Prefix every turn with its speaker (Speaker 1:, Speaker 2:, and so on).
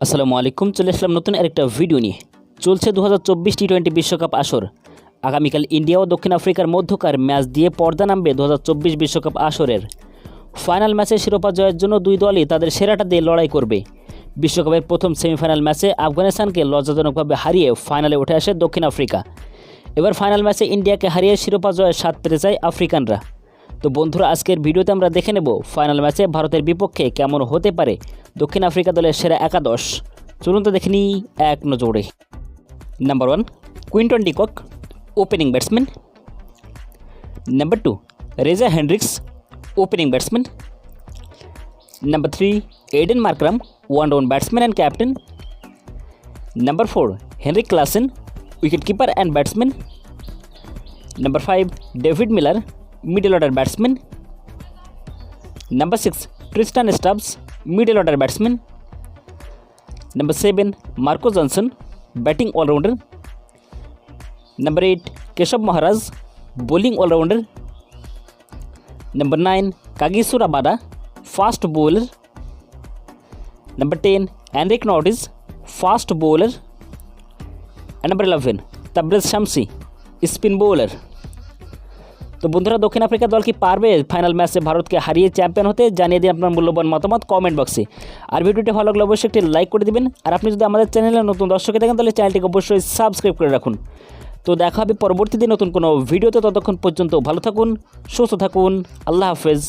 Speaker 1: আসসালামু আলাইকুম, চলে আসলাম নতুন আরেকটা ভিডিও নিয়ে। চলছে দু হাজার চব্বিশ টি টোয়েন্টি বিশ্বকাপ আসর। আগামীকাল ইন্ডিয়া ও দক্ষিণ আফ্রিকার মধ্যকার ম্যাচ দিয়ে পর্দা নামবে দু বিশ্বকাপ আসরের। ফাইনাল ম্যাচে শিরোপা জয়ের জন্য দুই দলই তাদের সেরাটা দিয়ে লড়াই করবে। বিশ্বকাপের প্রথম সেমিফাইনাল ম্যাচে আফগানিস্তানকে লজ্জাজনকভাবে হারিয়ে ফাইনালে উঠে আসে দক্ষিণ আফ্রিকা। এবার ফাইনাল ম্যাচে ইন্ডিয়াকে হারিয়ে শিরোপা জয়ের স্বাদ পেতে চায় আফ্রিকানরা। তো বন্ধুরা, আজকের ভিডিওতে আমরা দেখে নেব ফাইনাল ম্যাচে ভারতের বিপক্ষে কেমন হতে পারে দক্ষিণ আফ্রিকা দলের সেরা একাদশ। চলুন তো দেখে নিই এক নজরে। Number one Quinton de Kock opening batsman number two Reeza Hendricks opening batsman number three Aiden Markram one down batsman and captain number four Heinrich Klaasen wicket keeper and batsman Number 5 David Miller middle order batsman Number 6 Tristan Stubbs middle order batsman Number 7 Marco Johnson batting all rounder Number 8 Keshav Maharaj bowling all rounder Number 9 Kagiso Rabada fast bowler Number 10 Enric Nortis fast bowler and number 11 Tabrez Shamsi spin bowler তো বন্ধুরা, দক্ষিণ Africa দল কি পারবে? Final ম্যাচে ভারতকে হারিয়ে champion হতে? জানিয়ে দিন আপনার মূল্যবান মতামত কমেন্ট বক্সে আর ভিডিওটি ভালো লাগলে অবশ্যই একটি লাইক করে দিবেন। আর আপনি যদি আমাদের চ্যানেলে নতুন দর্শকে থাকেন, তাহলে চ্যানেলটিকে অবশ্যই সাবস্ক্রাইব করে রাখুন। তো দেখা হবে পরবর্তীতে নতুন কোনো ভিডিওতে ততক্ষণ পর্যন্ত ভালো থাকুন, সুস্থ থাকুন। আল্লাহ হাফেজ।